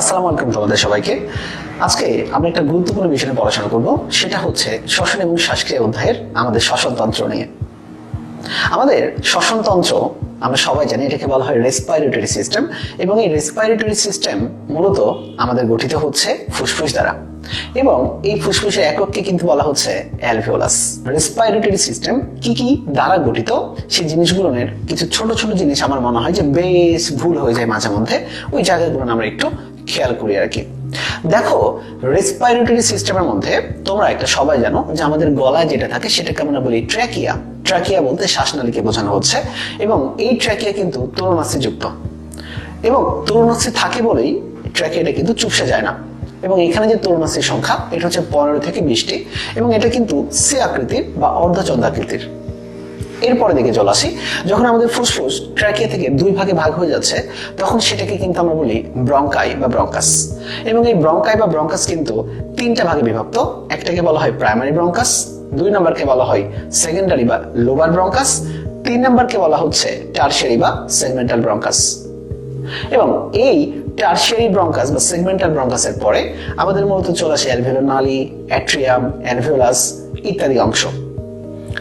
আসসালামু আলাইকুম তোমাদের সবাইকে। আজকে আমরা একটা গুরুত্বপূর্ণ বিষয় নিয়ে পড়াশোনা করব, সেটা হচ্ছে শ্বসন এবং শ্বাসক্রিয়া অধ্যায়ের আমাদের শ্বসনতন্ত্র নিয়ে। আমাদের শ্বসনতন্ত্র, আমরা সবাই জানি এটাকে বলা হয় রেসপাইরেটরি সিস্টেম এবং এই রেসপাইরেটরি সিস্টেম মূলত আমাদের গঠিত হচ্ছে ফুসফুস দ্বারা এবং এই ফুসফুসের একককে কিন্তু বলা হচ্ছে অ্যালভিওলাস রেসপাইরেটরি সিস্টেম কি কি দ্বারা গঠিত? সেই জিনিসগুলোর কিছু ছোট ছোট জিনিস আমার মনে হয় যে বেশ ভুল হয়ে যায় মাঝে মধ্যে। ওই জায়গাগুলো আমরা একটু খেয়াল করি আর কি। দেখো রেসপাইরেটরি সিস্টেমের মধ্যে তোমরা একটা সবাই জানো যে আমাদের গলায় যেটা থাকে সেটাকে আমরা বলি ট্র্যাকিয়া ট্র্যাকিয়া বলতে শ্বাসনালীকে বোঝানো হচ্ছে এবং এই ট্র্যাকিয়া কিন্তু তরুণাস্থি যুক্ত। এবং তরুণাস্থি থাকে বলেই ট্র্যাকিয়াটা কিন্তু চুপসে যায় না। এবং এখানে যে তরুণাস্থির সংখ্যা, এটা হচ্ছে পনেরো থেকে বিশটি এবং এটা কিন্তু সি আকৃতির বা অর্ধচন্দ্রাকৃতির। এরপরে দিকে চলে আসি। যখন আমাদের ফুসফুস ট্র্যাকিয়া থেকে দুই ভাগে ভাগ হয়ে যাচ্ছে, তখন সেটাকে কিন্তু আমরা বলি ব্রঙ্কাই বা ব্রঙ্কাস। এবং এই ব্রঙ্কাই বা ব্রঙ্কাস কিন্তু তিনটা ভাগে বিভক্ত। একটাকে বলা হয় প্রাইমারি ব্রঙ্কাস, দুই নম্বরকে বলা হয় সেকেন্ডারি বা লোবার ব্রঙ্কাস, তিন নম্বরকে বলা হচ্ছে টার্সিয়ারি বা সেগমেন্টাল ব্রঙ্কাস। এবং এই টার্সিয়ারি ব্রঙ্কাস বা সেগমেন্টাল ব্রঙ্কাসের পরে আমাদের মূলত চলে আসে অ্যালভেওলার নালী অ্যাট্রিয়াম অ্যালভেওলাস ইত্যাদি অংশ।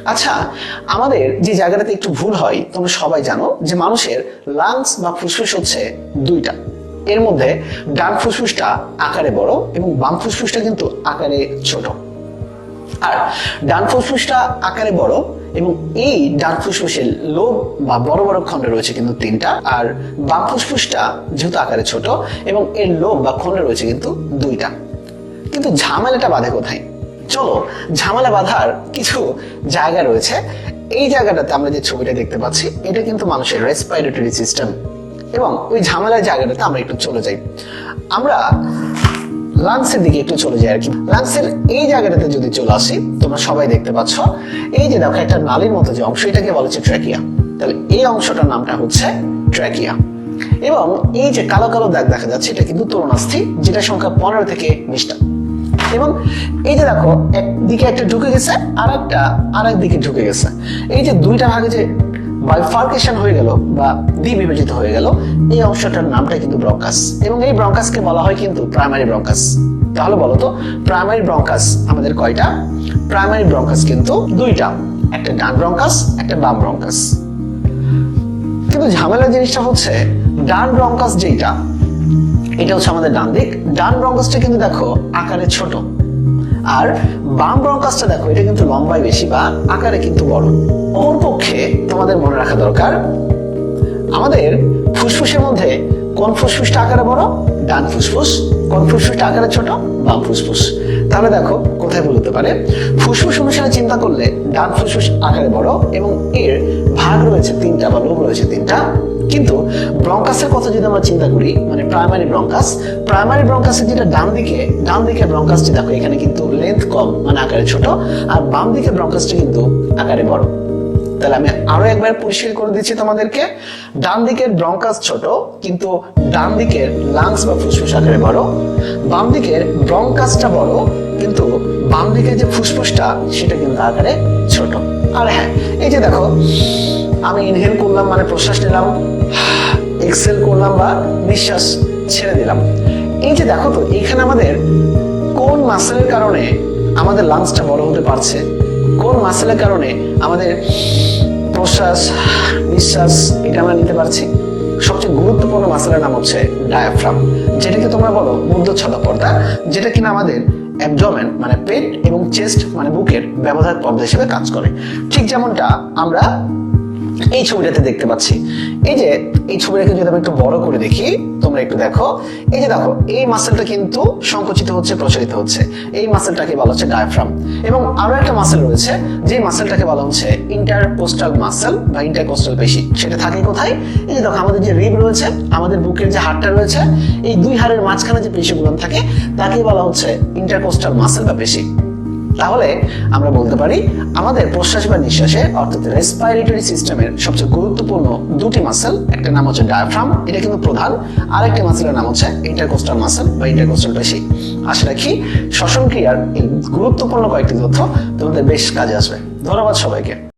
আচ্ছা আমাদের যে জায়গাটাতে একটু ভুল হয়, তোমরা সবাই জানো যে মানুষের লাংস বা ফুসফুস হচ্ছে দুইটা। এর মধ্যে ডান ফুসফুসটা আকারে বড় এবং বাম ফুসফুসটা কিন্তু আকারে ছোট। আর ডান ফুসফুসটা আকারে বড় এবং এই ডান ফুসফুসের লোভ বা বড় বড় খণ্ড রয়েছে কিন্তু তিনটা। আর বাম ফুসফুসটা যেহেতু আকারে ছোট এবং এর লোভ বা খণ্ড রয়েছে কিন্তু দুইটা। কিন্তু ঝামেলাটা বাধে কোথায়? চলো, ঝামেলা বাঁধার কিছু জায়গা রয়েছে। এই জায়গাটাতে আমরা যে ছবিটা দেখতে পাচ্ছি, এটা কিন্তু মানুষের রেসপাইরেটরি সিস্টেম এবং ওই ঝামেলার জায়গাটাতে আমরা একটু চলে যাই। আমরা লাংসের দিকে একটু চলে যাই আর কি। লাংসের এই জায়গাটাতে যদি চলে আসি, তোমরা সবাই দেখতে পাচ্ছ, এই যে দেখো একটা নালীর মতো যে অংশ, এটাকে বলা হচ্ছে ট্র্যাকিয়া তাহলে এই অংশটার নামটা হচ্ছে ট্র্যাকিয়া এবং এই যে কালো কালো দাগ দেখা যাচ্ছে, এটা কিন্তু তরুণাস্থি যেটা সংখ্যা পনেরো থেকে বিশটা। এবং এই যে দেখো একদিকে একটা ঢুকে গেছে আর একটা আর দিকে ঢুকে গেছে। এই যে দুইটা ভাগে যে বাইফার্কেশন হয়ে গেল বা দ্বিবিভাজিত হয়ে গেল, এই অংশটার নামটা কিন্তু ব্রঙ্কাস। এবং এই ব্রঙ্কাসকে বলা হয় কিন্তু প্রাইমারি ব্রঙ্কাস। তাহলে প্রাইমারি ব্রঙ্কাস আমাদের কয়টা? প্রাইমারি ব্রঙ্কাস কিন্তু দুইটা। একটা ডান ব্রঙ্কাস, একটা বাম ব্রঙ্কাস। কিন্তু ঝামেলার জিনিসটা হচ্ছে, ডান ব্রঙ্কাস যেটা এটা হচ্ছে আমাদের ডান দিক। ডান ব্রঙ্কাসটা কিন্তু দেখো আকারে ছোট। আর বাম ব্রঙ্কাসটা দেখো, এটা কিন্তু লম্বায় বেশি বা আকারে কিন্তু বড়। অপর পক্ষে তোমাদের মনে রাখা দরকার, আমাদের ফুসফুসের মধ্যে কোন ফুসফুসটা আকারে বড়? ডান ফুসফুস। কোন ফুসফুসটা আকারে ছোট? বাম ফুসফুস। তাহলে দেখো, কোথায় ভুল হতে পারে? ফুসফুস অনুসারে চিন্তা করলে ডান ফুসফুস আকারে বড় এবং এর ভাগ রয়েছে তিনটা বা লোভ রয়েছে তিনটা। কিন্তু ব্রঙ্কাসের কথা যদি আমরা চিন্তা করি মানে প্রাইমারি ব্রঙ্কাস প্রাইমারি ব্রঙ্কাসের যেটা ডান দিকে, ডান দিকের ব্রঙ্কাসটি দেখো, এখানে কিন্তু লেন্থ কম মানে আকারে ছোট, আর বাম দিকের ব্রঙ্কাসটি কিন্তু আকারে বড়। তাহলে আমি আরও একবার পরিষ্কার করে দিচ্ছি তোমাদেরকে। ডান দিকের ব্রঙ্কাস ছোট, কিন্তু ডান দিকের লাংস বা ফুসফুস আকারে বড়। বাম দিকের ব্রঙ্কাসটা বড়, কিন্তু বাম দিকের যে ফুসফুসটা, সেটা কিন্তু আকারে ছোট। আর হ্যাঁ এই যে দেখো, আমি ইনহেল করলাম মানে প্রশ্বাস নিলাম এক্সেল করলাম বা নিঃশ্বাস ছেড়ে দিলাম। এই যে দেখো তো এখানে আমাদের কোন মাসেলের কারণে আমাদের লাংসটা বড় হতে পারছে? কোন মাসেলের কারণে আমাদের প্রশ্বাস, নিঃশ্বাস এটা আমরা নিতে পারছি? সবচেয়ে গুরুত্বপূর্ণ মাসেলের নাম হচ্ছে ডায়াফ্রাম যেটাকে তোমরা বলো মধ্যচ্ছদা পর্দা যেটা কিনা আমাদের অ্যাবডোমেন মানে পেট এবং চেস্ট মানে বুকের ব্যবধান পর্দা হিসেবে কাজ করে। ঠিক যেমনটা আমরা এই ছবিটাতে দেখতে পাচ্ছি। এই যে, এই ছবিটাকে যদি আমি একটু বড় করে দেখি, তোমরা একটু দেখো। এই যে দেখো, এই মাসেলটা কিন্তু সংকুচিত হচ্ছে প্রসারিত হচ্ছে। এই মাসেলটাকে বলা হচ্ছে ডায়াফ্রাম এবং আরও একটা মাসেল রয়েছে, যে মাসেলটাকে বলা হচ্ছে ইন্টারকোস্টাল মাসেল বা ইন্টার ইন্টারকোস্টাল পেশি। সেটা থাকে কোথায়? এই যে দেখো, আমাদের যে রিব রয়েছে, আমাদের বুকের যে হাড়টা রয়েছে, এই দুই হাড়ের মাঝখানে যে পেশিগুলো থাকে, তাকে বলা হচ্ছে ইন্টারকোস্টাল মাসেল বা পেশি। তাহলে আমরা বলতে পারি আমাদের প্রশ্বাস বা নিঃশ্বাসে, অর্থাৎ রেসপাইরেটরি সিস্টেমের সবচেয়ে গুরুত্বপূর্ণ দুটি মাসেল একটা নাম হচ্ছে ডায়াফ্রাম এটা কিন্তু প্রধান। আরেকটি মাসেলের নাম হচ্ছে ইন্টারকোস্টাল মাসেল বা ইন্টারকোস্টাল পেশি আশা রাখি শ্বসন ক্রিয়ার এই গুরুত্বপূর্ণ কয়েকটি তথ্য তোমাদের বেশ কাজে আসবে। ধন্যবাদ সবাইকে।